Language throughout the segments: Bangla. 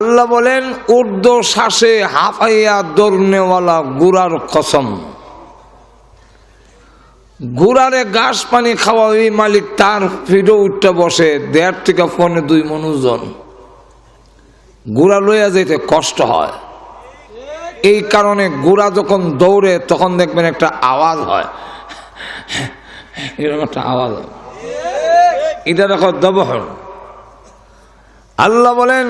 আল্লাহ বলেন, উর্দু শ্বাসে হাফাইয়া দৌড়নেওয়ালা গুড়ার কসম। গুড়ারে ঘাস পানি খাওয়া ওই মালিক তার ফিডো উঠতে বসে, দেড় থেকে ফোনে দুই মনুজন। গুড়া লইয়া যেতে কষ্ট হয়। এই কারণে গুড়া যখন দৌড়ে, তখন দেখবেন একটা আওয়াজ হয়। এরকম একটা আওয়াজ হয়। এটা দেখো দবহর। আল্লাহ বলেন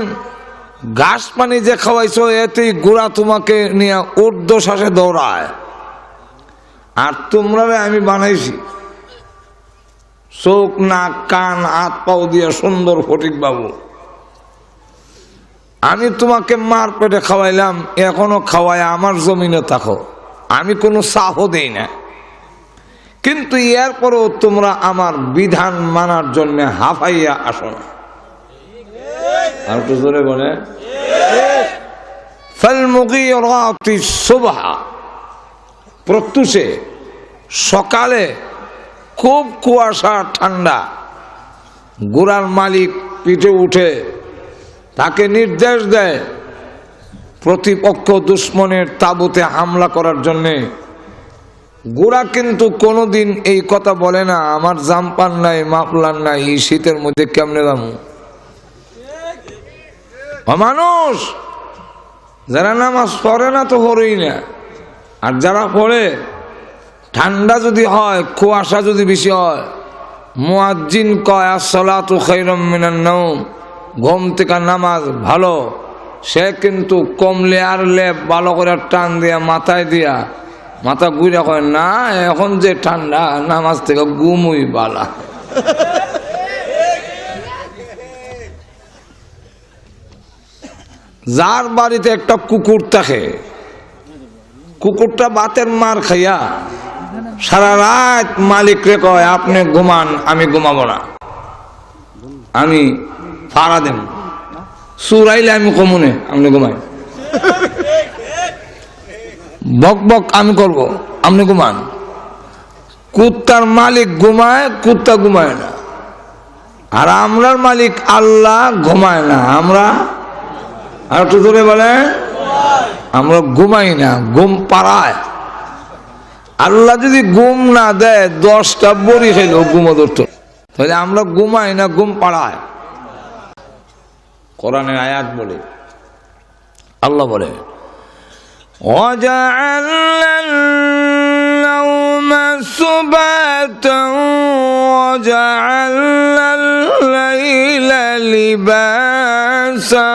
ঘাস পানি যে খাওয়াইছো, এতেই গুড়া তোমাকে নিয়ে ঊর্ধ্ব শ্বাসে দৌড়ায়। আর তোমরা আমি বানাইছি। চোখ, নাক, কান, হাত, পাও দিয়ে সুন্দর ফটিক বাবু। আমি তোমাকে মার পেটে খাওয়াইলাম, এখনও খাওয়াই আমার জমিনে থাকো। আমি কোনো সাহও দেই না। কিন্তু এরপরেও তোমরা আমার বিধান মানার জন্য হাফাইয়া আসো না। আর জোরে বলে প্রত্যুষে, সকালে খুব কুয়াশা, ঠান্ডা। গোড়ার মালিক পিঠে উঠে তাকে নির্দেশ দেয়, প্রতিপক্ষ দুশ্মনের তাবুতে হামলা করার জন্যে। গোড়া কিন্তু কোনোদিন এই কথা বলে না, আমার জাম্পান নাই, মাফলার নাই, এই শীতের মধ্যে কেমনে দামু মানুষ যারা নামাজ পড়ে না তো পড়েই না। আর যারা পড়ে, ঠান্ডা যদি হয়, কুয়াশা যদি বেশি হয়, মুয়াজ্জিন কয় আসলাতু খৈরম মিনান নৌম ঘুম থেকে নামাজ ভালো। সে কিন্তু কমলে আর লেপ ভালো করে টান দিয়া, মাথায় দিয়া, মাথা ঘুরে কয়, না, এখন যে ঠান্ডা, নামাজ থেকে ঘুমই বালা। যার বাড়িতে একটা কুকুর থাকে, কুকুরটা বাতের মার খাইয়া সারা রাত মালিক রে কয়, আপনি ঘুমান, আমি ঘুমাবো না। আমি ফাড়া দেব। সুরাইলে আমি কমুনে আপনি ঘুমাই। বক বক, আমি করব, আপনি ঘুমান। কুত্তার মালিক ঘুমায়, কুত্তা ঘুমায় না। আর আমরার মালিক আল্লাহ ঘুমায় না, আমরা আর একটু ধরে বলে আমরা ঘুমাই না ঘুম পাড়ায় আল্লাহ যদি ঘুম না দেয় দশটা বড়ি খেল ঘুম ধরত তাহলে আমরা ঘুমাই না ঘুম পাড়ায় কোরআনের আয়াত বলে আল্লাহ বলে وجعلنا النوم سباتا وجعلنا الليل لباسا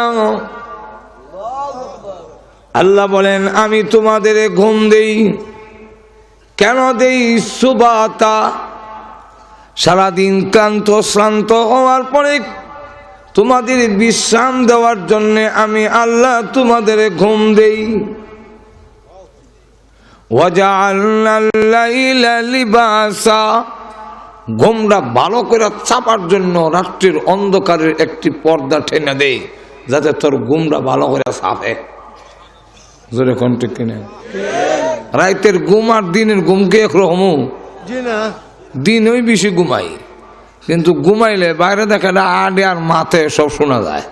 আল্লাহ বলেন, আমি তোমাদের ঘুম দেই। কেন দেই সুবাতা? সারাদিন ক্লান্ত, শ্রান্ত হওয়ার পরে তোমাদের বিশ্রাম দেওয়ার জন্য আমি আল্লাহ তোমাদের ঘুম দেই। লিবাসা। ঘুমটা ভালো করে চাপার জন্য রাত্রির অন্ধকারের একটি পর্দা টেনে দেয় যাতে তোর ঘুমটা ভালো করে চাপে। জোরে কোন ঠিক কিনা? রাইতের ঘুম আর দিনের ঘুমকে একরকম দিন ওই বেশি ঘুমাই কিন্তু ঘুমাইলে বাইরে দেখে আডে আর মাথে সব শোনা যায়।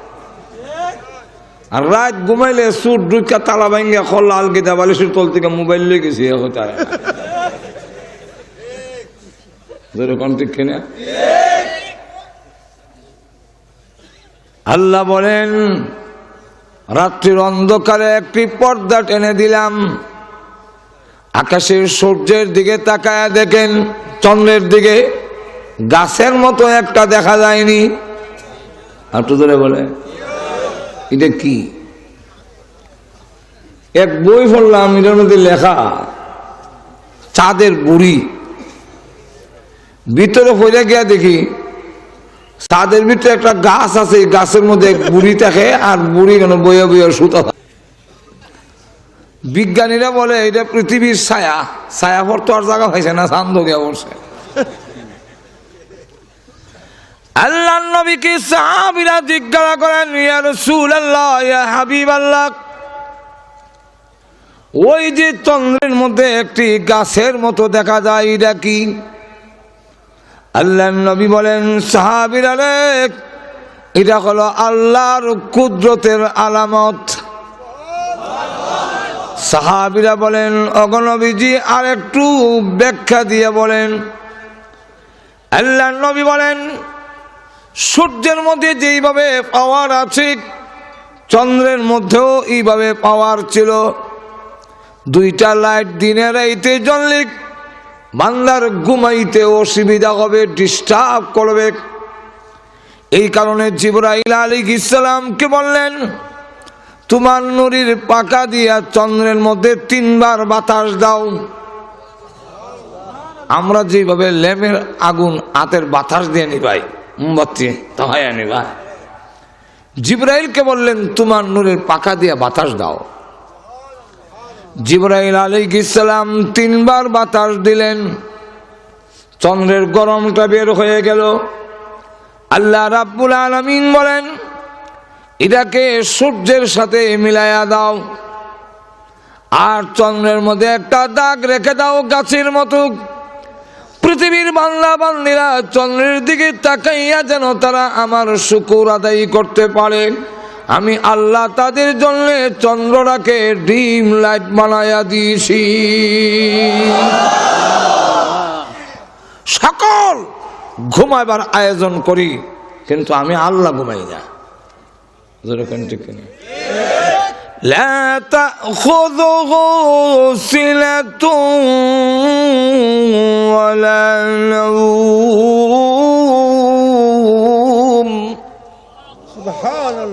আর রাত ঘুমাইলে সুর ডুকা তালা ভাঙ্গা খল লাল গেদা বালিশের তল থেকে মোবাইল লয়ে গেছি কোন ঠিক কিনা? আল্লাহ বলেন রাত্রির অন্ধকারে একটি পর্দা টেনে দিলাম। আকাশের সূর্যের দিকে তাকায় দেখেন, চন্দ্রের দিকে গাছের মতো একটা দেখা যায়নি। একটু ধরে বলে, এটা কি? এক বই পড়লাম, এটার মধ্যে লেখা, চাঁদের বুড়ি। ভিতরে পড়ে গিয়া দেখি চাঁদের ভিতরে একটা গাছ আছে গাছের মধ্যে বুড়ি থাকে আর বুড়ি কেন বইয়া বইয়া সুতা বিজ্ঞানীরা বলে, এটা পৃথিবীর ছায়া। ছায়া পর তো আর জায়গা হয়েছে না চান্দ গিয়া বসে আল্লাহ নবীকে সাহাবিরা জিজ্ঞাসা করেন, ইয়া রাসূলুল্লাহ, ইয়া হাবিবাল্লাহ। ওই যে চন্দ্রের মধ্যে একটি গাছের মতো দেখা যায়, এটা কি? আল্লাহ নবী বলেন, সাহাবিরা রে, এটা হলো আল্লাহর কুদরতের আলামত। সাহাবিরা বলেন অগনবীজি আর একটু ব্যাখ্যা দিয়ে বলেন। আল্লাহ নবী বলেন, সূর্যের মধ্যে যেইভাবে পাওয়ার আছে, চন্দ্রের মধ্যেও এইভাবে পাওয়ার ছিল। দুইটা লাইট দিনে রাইতে জ্বললে বান্দার ঘুমাইতে অসুবিধা হবে ডিস্টার্ব করবে। এই কারণে জিবরাইল আলী ইসলামকে বললেন, তোমার নুরির পাকা দিয়া চন্দ্রের মধ্যে তিনবার বাতাস দাও। আমরা যেভাবে ল্যাম্পের আগুন হাতের বাতাস দিয়ে নিবাই, মোমবাতি তাহাই নিবাই। জিব্রাইলকে বললেন, তোমার নুরের পাকা দিয়া বাতাস দাও। জিব্রাইল আলাইহিস ইসলাম তিনবার বাতাস দিলেন। চন্দ্রের গরমটা বের হয়ে গেল। আল্লাহ রাব্বুল আলামিন বলেন, এটাকে সূর্যের সাথে মিলাইয়া দাও। আর চন্দ্রের মধ্যে একটা দাগ রেখে দাও গাছের মতো। পৃথিবীর বাংলা বান্দিরা চন্দ্রের দিকে তাকাইয়া যেন তারা আমার শুকুর আদায় করতে পারে। আমি আল্লাহ তাদের জন্য চন্দ্রটাকে ডিম লাইট বানাইয়া দিয়েছি সকল ঘুমাইবার আয়োজন করি কিন্তু আমি আল্লাহ ঘুমাই না যেরকম ঠিক কিনা لا تأخذه سنة ولا نوم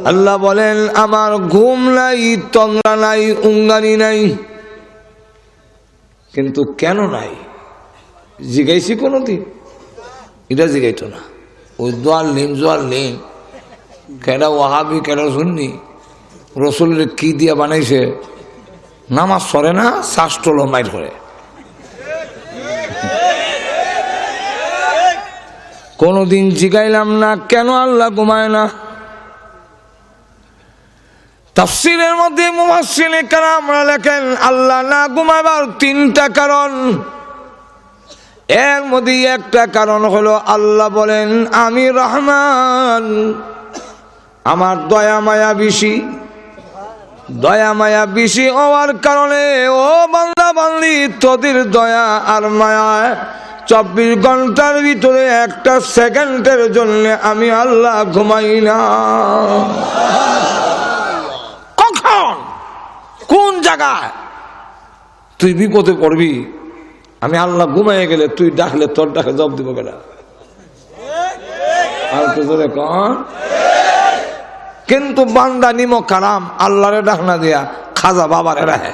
আল্লাহ বলেন, আমার ঘুম নাই, তন্দ্রা নাই, উঙ্গানি নাই। কিন্তু কেন নাই? জিগাইছি কোনোদিন? এটা জিগাইতো না। ওই দোয়াল নিম, জোয়াল নিম। কেডা ওয়াহাবি, কেডা শুননি রসুলের কি দিয়া বানাইছে? নামাজ সরে না শাস্ত্রল মাইর করে। কোনোদিন জিগাইলাম না, কেন আল্লাহ ঘুমায় না? তাফসিরের মধ্যে মুমাসিনে কারামরা লেখেন, আল্লাহ না ঘুমাবার তিনটা কারণ। এর মধ্যে একটা কারণ হলো আল্লাহ বলেন, আমি রহমান, আমার দয়া মায়া বেশি। দয়া মায়া বেশি হওয়ার কারণে, ও বান্দা বান্দি, তোদের দয়া আর মায়া চব্বিশ ঘণ্টার ভিতরে একটা সেকেন্ডের জন্য আমি আল্লাহ ঘুমাই না। কোন জায়গায় তুই বিপদে পড়বি। আমি আল্লাহ ঘুমাইয়ে গেলে তুই ডাকলে, তোর ডাকে জব দিব কেনা। কিন্তু বান্দা নিম কারাম, আল্লাহরে ডাকনা দিয়া খাজা বাবারে রাহে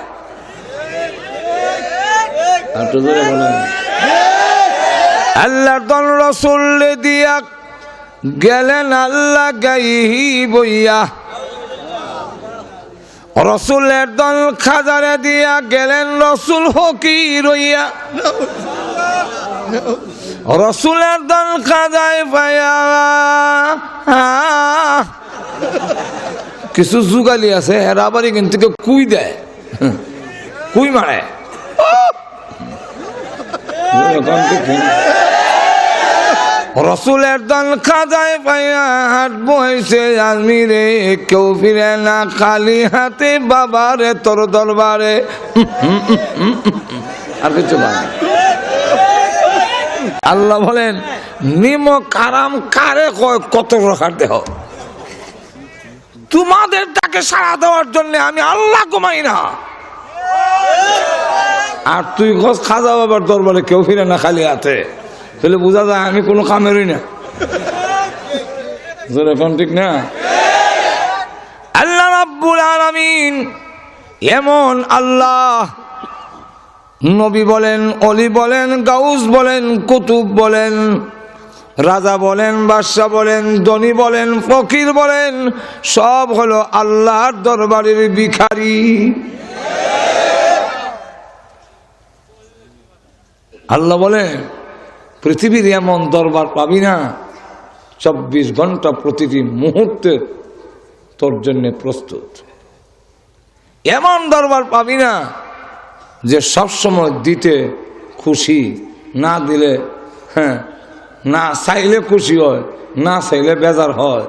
আল্লাহ দল রসুল দিয়া গেলেন আল্লাহ গাইহি বইয়া। রসুলের দল খাজারে দিয়া গেলেন রসুল হকি রইয়া রসুলের দল খাজায় পাইয়া কিছু যুগালি আছে এখান থেকে কুই দেয় কুই মারে রসুলের দল খাজায় পাইয়া হাট বইছে আজমিরে কেউ ফিরে না খালি হাতে বাবারে, তোর দরবারে। আর কিছু আল্লাহ বলেন, নিম কারাম কারে কয়, কত রকার দেহ? তোমাদের তাকে সাড়া দেওয়ার জন্য আমি আল্লাহ ঘুমাই না। আর তুই খোঁজ খাজা বাবার দরবারে কেউ ফিরে না খালি হাতে। তাহলে বোঝা যায় আমি কোনো কামেরই না। ঠিক না? আল্লাহ রাব্বুল আলামিন এমন আল্লাহ, নবী বলেন, অলি বলেন, গাউস বলেন, কুতুব বলেন, রাজা বলেন, বাদশাহ বলেন, ধনী বলেন, ফকির বলেন, সব হলো আল্লাহর দরবারের ভিখারি। আল্লাহ বলেন পৃথিবীর এমন দরবার পাবি না, চব্বিশ ঘণ্টা প্রতিটি মুহূর্তে তোর জন্য প্রস্তুত। এমন দরবার পাবি না যে সবসময় দিতে খুশি, না দিলে হ্যাঁ না চাইলে খুশি হয়, না চাইলে বেজার হয়,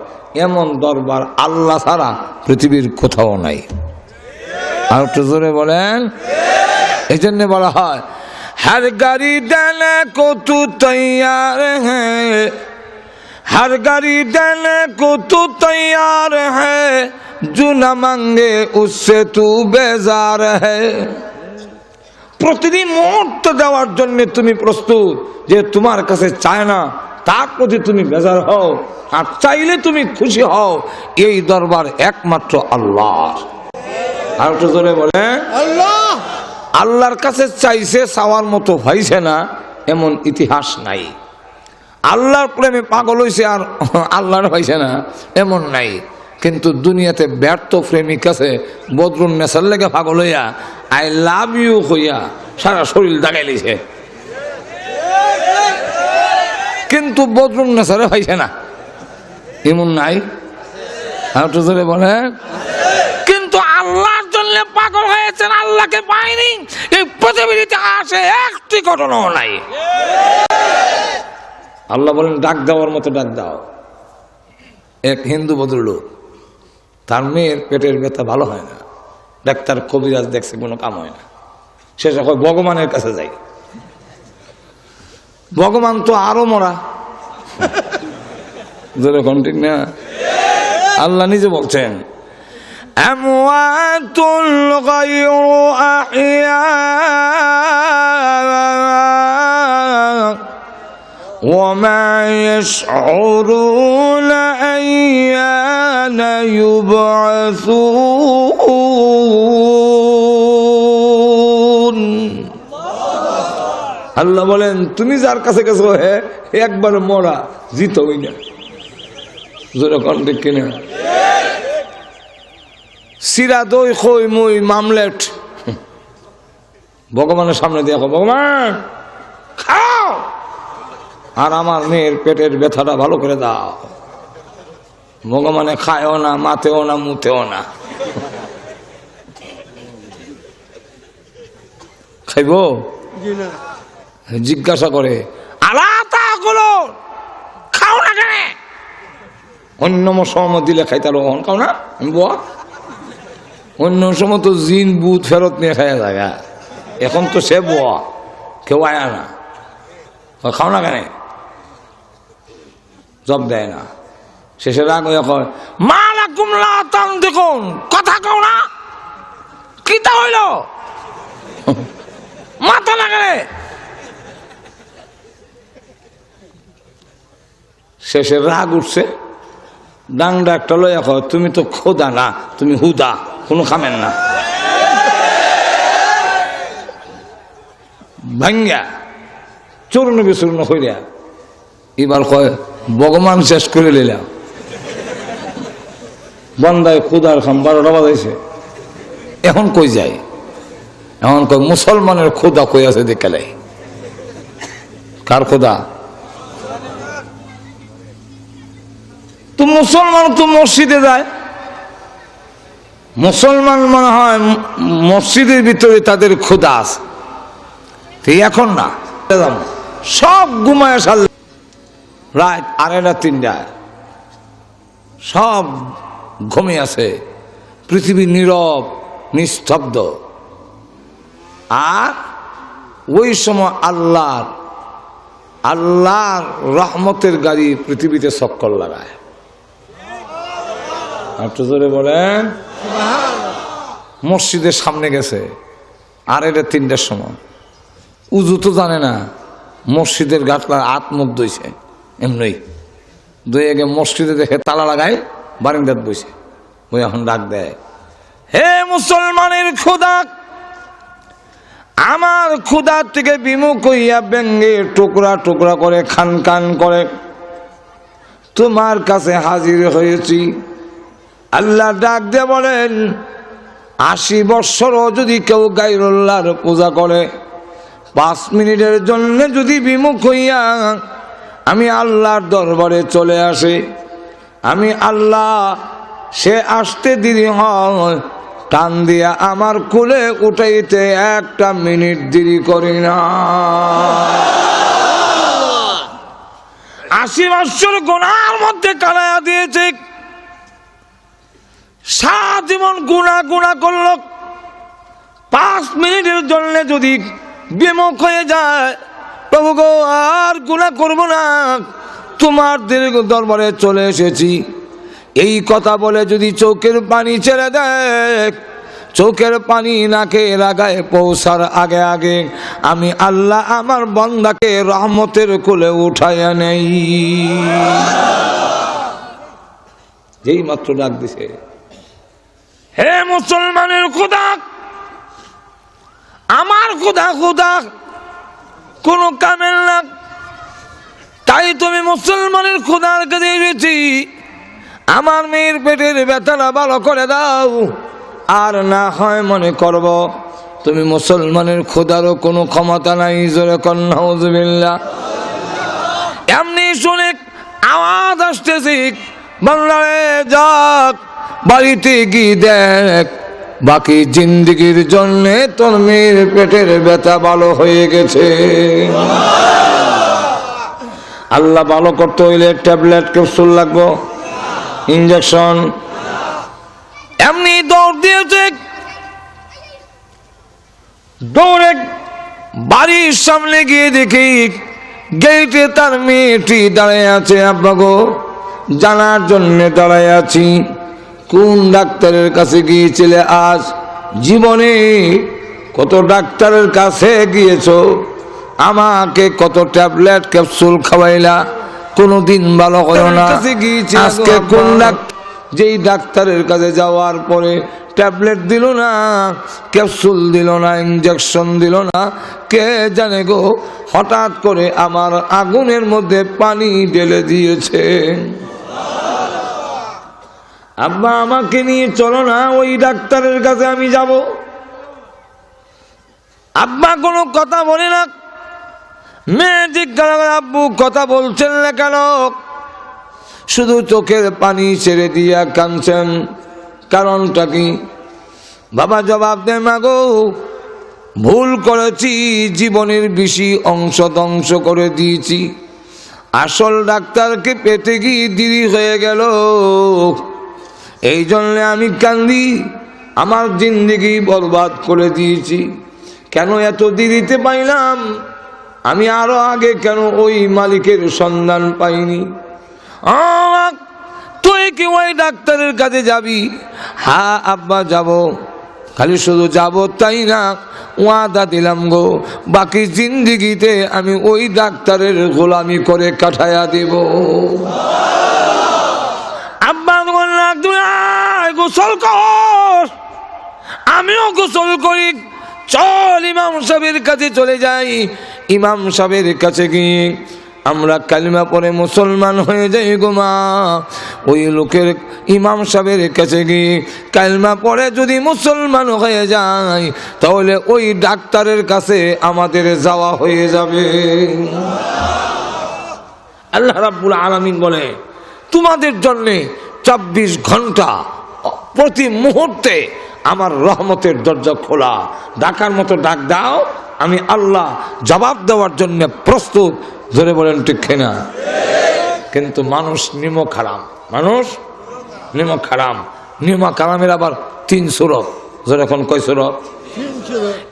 এমন দরবার আল্লাহ ছাড়া পৃথিবীর কোথাও নাই। আর একটু জোরে বলেন। এই জন্যে বলা হয় ہر گری دینے کو تو تیار ہے ہر گری دینے کو تو تیار ہے جو نہ বেজার اس سے প্রতিদিন মুহূর্ত দেওয়ার জন্য তুমি প্রস্তুত যে তোমার কাছে চায় না তার প্রতি তুমি বেজার হও আর চাইলে তুমি খুশি হও। এই দরবার একমাত্র আল্লাহ। আর একটু বলে আল্লাহ। আল্লাহর কাছে চাইছে, চাওয়ার মতো হয়েছে না, এমন ইতিহাস নাই। আল্লাহর প্রেমে পাগল হয়েছে আর আল্লাহর হয়েছে না, এমন নাই। কিন্তু দুনিয়াতে ব্যর্থ প্রেমিক আছে বদরুন নেশার লেগে পাগল হইয়া, আই লাভ ইউ হইয়া সারা শরীর দাগাই লিছে কিন্তু বদরুন নেশারে হয়েছে না। এমন নাই? আর তো বলে পাগল হয়েছেন, আল্লাহকে পায়নি এই পৃথিবীতে আসে একটি ঘটনাও নাই। আল্লাহ বলেন, ডাক দেওয়ার মতো, ডাক দাও। এক হিন্দু ভদ্রলোক, তার মেয়ের পেটের ব্যথা ভালো হয় না। ডাক্তার কবিরাজ দেখছে, কোনো কাম হয় না। সে যখন ভগবানের কাছে যাই ভগবান তো আরও মরা। যেরকম আল্লাহ নিজে বলছেন أموات غير أحياء وما يشعرون أيان يبعثون আল্লাহ বলেন তুমি যার কাছে গেছো হে একবার মরা জিত হই না জোরে কন্টেক কিনা সিরা দই খই মুই মামলেট। ভগবানের সামনে দেখো ভগবান খাও। আর আমার মেয়ের পেটের ব্যথাটা ভালো করে দাও। ভগবানে খায়ও না মাতেও না মুতেও না। খাইব? জিজ্ঞাসা করে আলাদা গুলো খাও না কেন? অন্য সময় দিলে খাইতারো খাও না আমি বুয়া অন্য সময় তো জিন বুথ ফেরত নিয়ে খাইয়া জায়গা এখন তো সে বুয়া, কেউ আয়া না। খাও না কেন? জব দেয় না। শেষে রাগ হয়ে কয় মালা কুমলা দেখুন কথা কও না। কিতা হইল? মাথা না কেন শেষে রাগ উঠছে। ডাংডা একটা লইয়া কয়, তুমি তো খোদা না, তুমি হুদা। কোনো খামেন না। ভাঙ্গা, চূর্ণ বিচূর্ণ হইয়া এবার কয়, ভগবান শেষ করে নিলাম বন্দায় খুদার খাম বারোটা বাজাইছে। এখন কই যায়? এখন কয়, মুসলমানের খোদা কই আছে দেখালে কার খোদা তো মুসলমান তো মসজিদে যায়। মুসলমান মনে হয় মসজিদের ভিতরে তাদের খোদা আছে। এখন না। সব ঘুমায় সাল রাত আড়াইটা তিনটায় সব ঘুমিয়ে আছে। পৃথিবী নীরব, নিস্তব্ধ। আর ওই সময় আল্লাহর আল্লাহর রহমতের গাড়ি পৃথিবীতে চক্কর লাগায়। একটু জোরে বলেন। মসজিদের সামনে গেছে। আর এটা তিনটার সময়। উজু তো জানে না, মসজিদের গাছলার হাত মুখ দইছে এমনি দুই আগে মসজিদে দেখে তালা লাগায়, বারিন্দাত বইছে। বই এখন ডাক দেয়, হে মুসলমানের খোদা আমার ক্ষুদার থেকে বিমুখ হইয়া ব্যঙ্গে টুকরা টুকরা করে খান খান করে। তোমার কাছে হাজির হয়েছি আল্লাহ ডাক দিয়ে বলেন, আশি বৎসরও যদি কেউ গাইরুল্লাহর পূজা করে, পাঁচ মিনিটের জন্য যদি বিমুখ হইয়া আমি আল্লাহর দরবারে চলে আসে, আমি আল্লাহ সে আসতে দেরি হয়, টান দিয়া আমার কুলে উঠাইতে একটা মিনিট দেরি করি না। আশি বৎসর গোনার মধ্যে কালায়া দিয়েছে সারা জীবন গুণা গুণা করল। পাঁচ মিনিটের জন্য যদি বিমুখ হয়ে যায়, প্রভু গো, আর গুণা করব না। তোমার দীর্ঘ দরবারে চলে এসেছি। এই কথা বলে যদি চোখের পানি ছেড়ে দেয়, চোখের পানি নাকে রাগায় পৌঁছার আগে আগে আমি আল্লাহ আমার বন্দাকে রহমতের কোলে উঠাইয়া নেই যেই মাত্র ডাক দিছে হে মুসলমানের খুদা আমার খুদা খুদা কোন কামের না তাই তুমি মুসলমানের খুদার কাছে আমার মেয়ের পেটের ব্যথাটা ভালো করে দাও। আর না হয় মনে করব, তুমি মুসলমানের খোদারও কোনো ক্ষমতা নাই। জোরে কন্যা এমনি শুনে আওয়াজ আসতেছি, বাংলায় যাক। বাড়িতে গিয়ে দেখ। বাকি জিন্দগির জন্যে তোর মেয়ের পেটের ব্যথা ভালো হয়ে গেছে। আল্লাহ ভালো করতে হইলে ট্যাবলেট, ক্যাপসুল লাগবো ইঞ্জেকশন এমনি দৌড় দিয়েছে। দৌড়ে বাড়ির সামনে গিয়ে দেখি গেটে তার মেয়েটি দাঁড়ায় আছে। আপনাকে জানার জন্য দাঁড়ায় আছি। কোন ডাক্তারের কাছে গিয়েছিলে আজ? জীবনে কত ডাক্তারের কাছে গিয়েছো? আমাকে কত ট্যাবলেট ক্যাপসুল খাওয়াইলা? কোনোদিন ভালো করো না। আজকে কোন ডাক্তার যেই ডাক্তারের কাছে যাওয়ার পরে ট্যাবলেট দিল না ক্যাপসুল দিল না ইঞ্জেকশন দিল না কে জানে গো? হঠাৎ করে আমার আগুনের মধ্যে পানি ঢেলে দিয়েছে। আব্বা, আমাকে নিয়ে চলো না, ওই ডাক্তারের কাছে আমি যাব। আব্বা কোনো কথা বলে না। মেয়ে জিজ্ঞাসা আব্বু, কথা বলছেন না কেন? শুধু চোখের পানি ছেড়ে দিয়া কাঁদছেন। কারণটা কি? বাবা জবাব দে মাগো, ভুল করেছি, জীবনের বেশি অংশ ধ্বংস করে দিয়েছি। আসল ডাক্তারকে পেতে গিয়ে দেরি হয়ে গেল। এই জন্যে আমি কান্দি, আমার জিন্দগি বরবাদ করে দিয়েছি। কেন এত দেরিতে পাইলাম? আমি আরও আগে কেন ওই মালিকের সন্ধান পাইনি? তুই কি ওই ডাক্তারের কাছে যাবি? হা, আব্বা, যাব। খালি শুধু যাব তাই না, ওয়াদা দিলাম গো। বাকি জিন্দিগিতে আমি ওই ডাক্তারের গোলামি করে কাটায়া দেব আব্বা বললাম তুই আয়, গোসল কর। আমিও গোসল করি। চল ইমাম সাহেবের কাছে চলে যাই। ইমাম সাহেবের কাছে গিয়ে আমরা কালিমা পরে মুসলমান হয়ে যাই গো মা। ওই লোকের ইমাম সাহেবের কাছে গিয়ে কালিমা পরে যদি মুসলমান হয়ে যায় তাহলে ওই ডাক্তারের কাছে আমাদের যাওয়া হয়ে যাবে। আল্লাহ রাব্বুল আলামিন বলে, তোমাদের জন্যে চব্বিশ ঘণ্টা প্রতি মুহূর্তে আমার রহমতের দরজা খোলা। ডাকার মতো ডাক দাও, আমি আল্লাহ জবাব দেওয়ার জন্য প্রস্তুত। ধরে বলেন ঠিক না কিন্তু মানুষ নিম খারাম। মানুষ নিম খারাম। নিম খারামের আবার তিন সুরত। যেরকম কয় সুরত?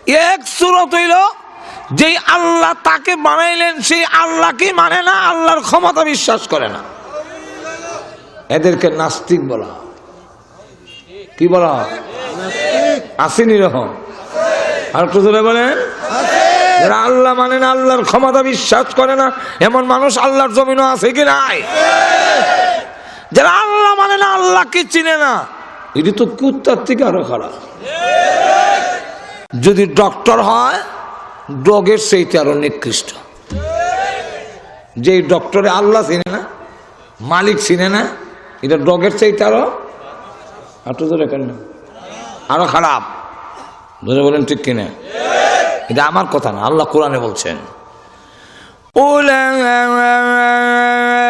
এক সুরত হইল, যেই আল্লাহ তাকে বানাইলেন, সেই আল্লাহকে মানে না? আল্লাহর ক্ষমতা বিশ্বাস করে না। এদেরকে নাস্তিক বলা। কি বলা? আসেনি রকম। আর ধরে বলেন। যারা আল্লাহ মানে না আল্লাহর ক্ষমতা বিশ্বাস করে না, এমন মানুষ আল্লাহর জমিনও আছে কি নাই? যারা আল্লাহ মানে না, আল্লাহকে চিনে না, এটি তো কুত্তার থেকে আরও খারাপ। যদি ডক্টর হয় ডগের সেইতে আরও নিকৃষ্ট। যে ডক্টরে আল্লাহ চিনে না, মালিক চিনে না, এটা ডগের চাইতে আরও একটু ধরে কেন আরো খারাপ ধরে বলেন ঠিক কিনা এটা আমার কথা না আল্লাহ কোরআনে বলছেন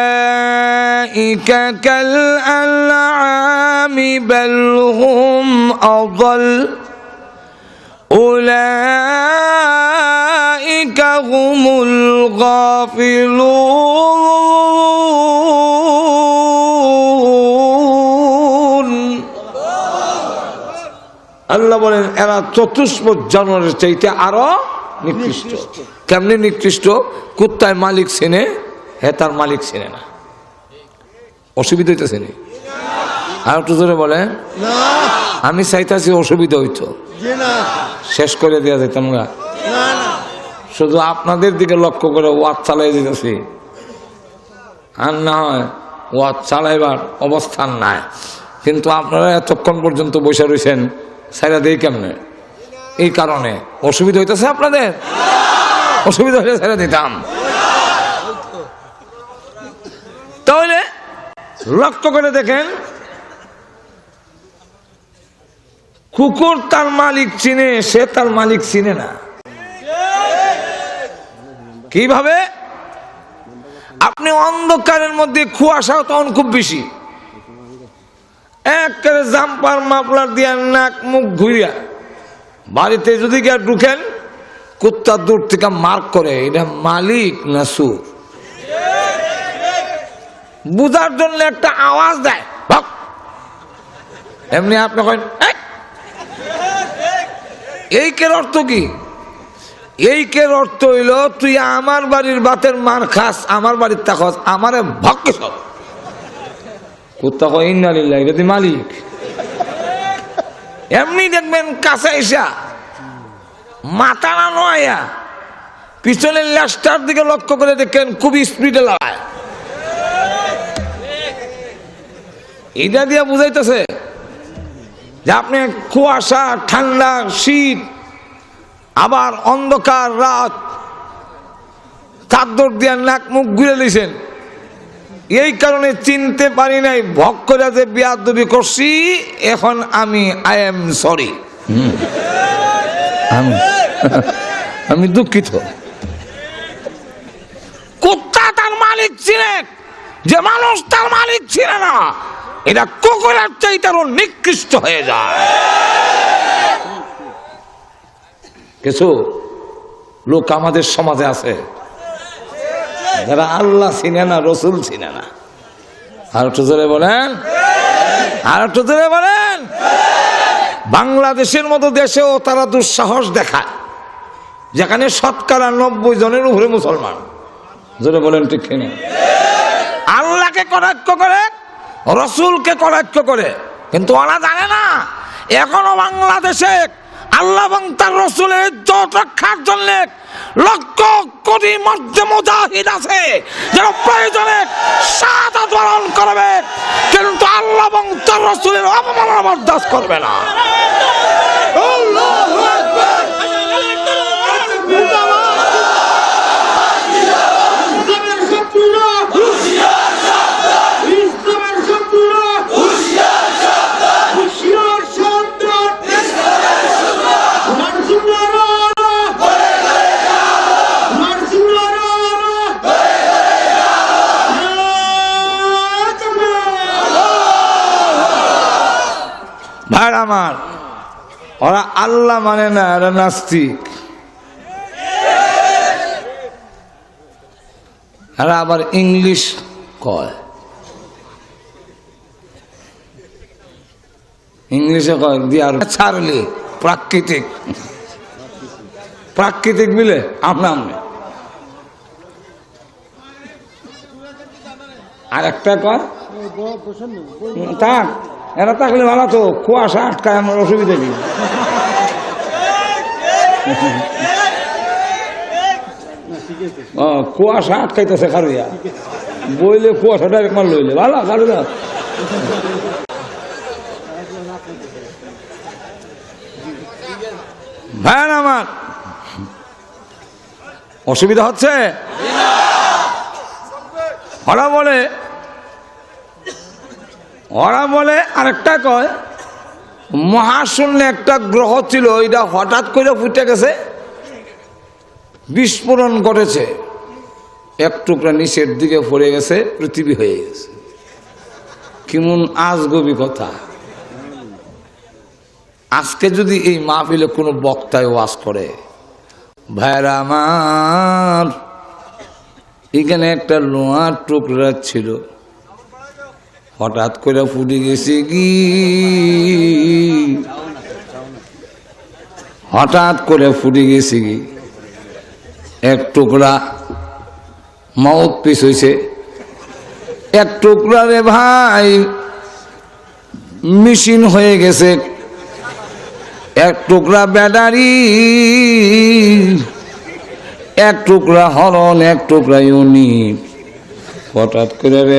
أولئك كالأنعام بل هم أضل أولئك هم الغافلون আল্লাহ বলেন এরা চতুষ্প জানোয়ারের চাইতে আরও নিকৃষ্ট। কেমনি নিকৃষ্ট? কুত্তায় মালিক চেনে হে তার মালিক চেনে না। অসুবিধা হইতেছে নি? আর একটু ধরে বলে আমি চাইতেছি অসুবিধা হইতো। শেষ করে দেওয়া যেতাম না। শুধু আপনাদের দিকে লক্ষ্য করে ওয়াদ চালাই দিতেছি। আর না হয় ওয়াদ চালাইবার অবস্থান নাই। কিন্তু আপনারা এতক্ষণ পর্যন্ত বসে রয়েছেন সাইরা দেই কেমনে? এই কারণে। অসুবিধা হইতেছে আপনাদের? অসুবিধা হলে ছেড়ে দিতাম। তাহলে লক্ষ্য করে দেখেন, কুকুর তার মালিক চিনে, সে তার মালিক চিনে না। কীভাবে? আপনি অন্ধকারের মধ্যে খুব বেশি। একেবারে জাম্পার মাপলার দিয়া নাক মুখ ঘুরিয়া বাড়িতে যদি গিয়ে ঢুকেন, কুত্তা দূর থেকে মার্ক করে, এটা মালিক না সুর বুঝার জন্য একটা আওয়াজ দেয়। এমনি আপনি করেন "এই!" কের অর্থ কি এই কের অর্থ হইল, তুই আমার বাড়ির বাতের মার খাস, আমার বাড়ির তাকস আমারে ভক্কে সব কুত্তা কয় ইন্নালিল্লাহ এটা মালিক। এমনি দেখবেন কাছে এসা মাথা না নয়া পিছনের ল্যাসটার দিকে লক্ষ্য করে দেখেন খুব স্পিডে লাগায় এইটা দিয়া বুঝাইতেছে যে আপনি কুয়াশা, ঠান্ডা, শীত, আবার অন্ধকার রাত, চাদর দিয়া নাক মুখ ঘুরে দিয়েছেন। এই কারণে চিনতে পারি নাই ভক করে যে বিয়াদবি করছি এখন আমি আই এম সরি আমি দুঃখিত। কুত্তা তার মালিক ছিলেন যে মানুষ তার মালিক ছিল না এটা কুকুরের চাইতে আরও নিকৃষ্ট হয়ে যায়। কিছু লোক আমাদের সমাজে আছে যারা আল্লাহ চিনে না, রসুল চিনে না। আর একটু জোরে বলেন। আর একটু জোরে বলেন। বাংলাদেশের মতো দেশেও তারা দুঃসাহস দেখায়। যেখানে শতকরা নব্বই জনের উপরে মুসলমান। জোরে বলেন ঠিক কিনা? আল্লাহকে কটাক্ষ করে, রসুলকে কটাক্ষ করে, কিন্তু ওরা জানে না। এখনও বাংলাদেশে আল্লাহ এবং তার রসুলের ইজ্জত রক্ষার জন্য লক্ষ কোটি মধ্যে মুজাহিদ আছে যারা প্রয়োজনে সাদা ধরণ করবে, কিন্তু আল্লাহ এবং তার রসুলের অপমান বরদাস্ত করবে না। ইসলামের ভাই আমার ওরা আল্লাহ মানে না এরা নাস্তিক। এরা আবার ইংলিশ কয়। ইংলিশে কয় দিয়ার ছাড়লি প্রাকৃতিক। প্রাকৃতিক মিলে আপনা আর একটা কয় থাক এরা থাকলে ভালো তো, কুয়াশা আটকায় আমার অসুবিধা নেই কুয়াশা আটকাইতেছে খারুইয়া। বইলে কুয়াশা ডাইরেক্ট মার লইলে ভালো, খারুইয়া। ভ্যান আমার, অসুবিধা হচ্ছে? ওরা বলে ওরা বলে, আরেকটা কয়, মহাশূন্য একটা গ্রহ ছিল এটা হঠাৎ করে ফুটে গেছে, বিস্ফোরণ ঘটেছে, এক টুকরা নিচের দিকে পড়ে গেছে, পৃথিবী হয়ে গেছে। কেমন আজগবি কথা। আজকে যদি এই মাহফিলে কোনো বক্তায় ওয়াজ করে, ভাইরা আমার, এখানে একটা লোহার টুকরা ছিল হঠাৎ করে ফুটে গেছে কি? হঠাৎ করে ফুটে গেছে কি? এক টুকরা মাউথ পিস হয়েছে এক টুকরা রে ভাই, মেশিন হয়ে গেছে। এক টুকরা ব্যাটারি, এক টুকরা হরন, এক টুকরা ইউনিট। হঠাৎ করে রে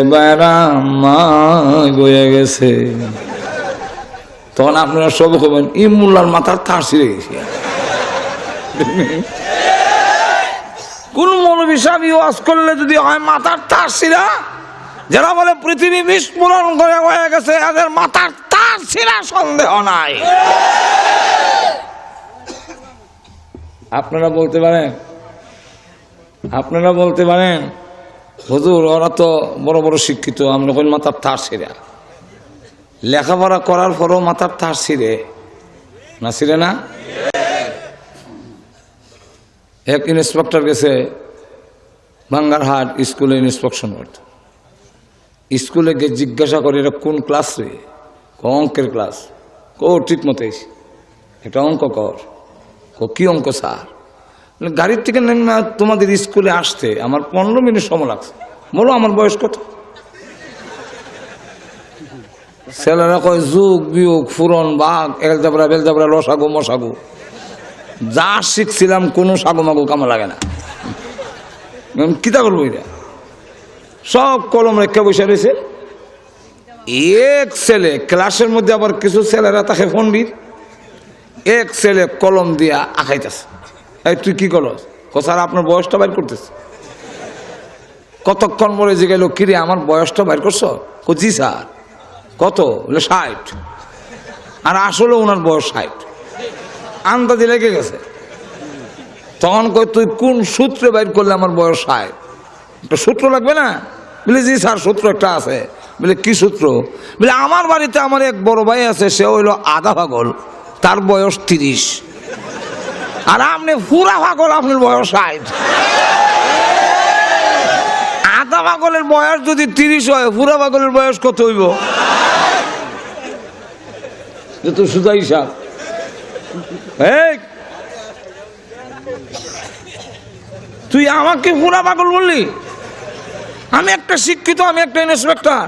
বয়ে গেছে। তখন আপনারা সব হবেন, ই মোল্লার মাথার তার ছিঁড়ে গেছে। কোন মৌলবী সাহেব করলে যদি হয় মাথার তার ছিঁড়া? যারা বলে পৃথিবী বিস্ফোরণ করে হয়ে গেছে, এদের মাথার তার ছিঁড়া সন্দেহ নাই। আপনারা বলতে পারেন, আপনারা বলতে পারেন হুজুর, ওরা তো বড় বড় শিক্ষিত আমরা কোন মাথার তার ছিঁড়া। লেখাপড়া করার পরও মাথার তার ছিঁড়ে। না ছিঁড়ে না? এক ইন্সপেক্টর গেছে, বাঙ্গারহাট স্কুলে ইন্সপেকশন করতে। স্কুলে গিয়ে জিজ্ঞাসা করে, এটা কোন ক্লাস রে? ক, অঙ্কের ক্লাস। কো, ঠিক মতো এটা অঙ্ক কর। কো, কি অঙ্ক স্যার? গাড়ির থেকে নেমে তোমাদের স্কুলে আসতে। আমার পনেরো মিনিট সময় লাগছে। বলো, আমার বয়স কত? ছেলেরা কয়, যুগ, বিয়োগ, ফুরন, বাঘ, এলজাবরা, বেলজাবরা রসাগু মশাগু যা শিখছিলাম, কোনো সাগু মাগু কামা লাগে না। কিতা করব এটা? সব কলম রেখে বসে রয়েছে। এক ছেলে, ক্লাসের মধ্যে আবার কিছু ছেলেরা তাকে পণ্ডিত এক ছেলে কলম দিয়া আঁকাইতেছে। তুই কি করস? স্যার আপনার বয়সটা বাইর করতেছে। কতক্ষণ পরে যে গেল, কিরে, আমার বয়সটা বাইর করছ? জি স্যার। কত? বলে, ষাট। আর আসলে ওনার বয়স ষাট। আন্দাজে লেগে গেছে। তখন কই, তুই কোন সূত্রে বাইর করলে আমার বয়স ষাট? একটা সূত্র লাগবে না? বলে, জি, স্যার, সূত্র একটা আছে। বলে, কি সূত্র? বলে, আমার বাড়িতে আমার এক বড় ভাই আছে, সে হইল আধা পাগল। তার বয়স তিরিশ। আর আপনি ফুরা পাগল আপনার বয়স ষাট। আধা পাগলের বয়স যদি তিরিশ হয় ফুরা পাগলের বয়স কত হইব? তো সুদা হিসাব তুই আমাকে পুরা পাগল বললি? আমি একটা শিক্ষিত আমি একটা ইন্সপেক্টর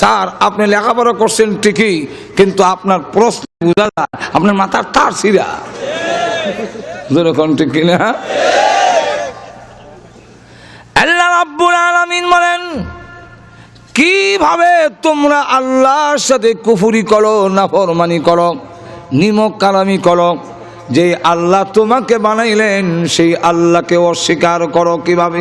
স্যার আপনি লেখাপড়া করছেন ঠিকই কিন্তু আপনার প্রশ্ন বোঝা যায় আপনার মাথার তার ছিঁড়া। যেরকম ঠিক কিনা? আল্লাহ রাব্বুল বলেন, কীভাবে তোমরা আল্লাহর সাথে কুফুরি করো, নাফরমানি করো, নিমক কালামি করো? যে আল্লাহ তোমাকে বানাইলেন, সেই আল্লাহকে অস্বীকার করো কীভাবে?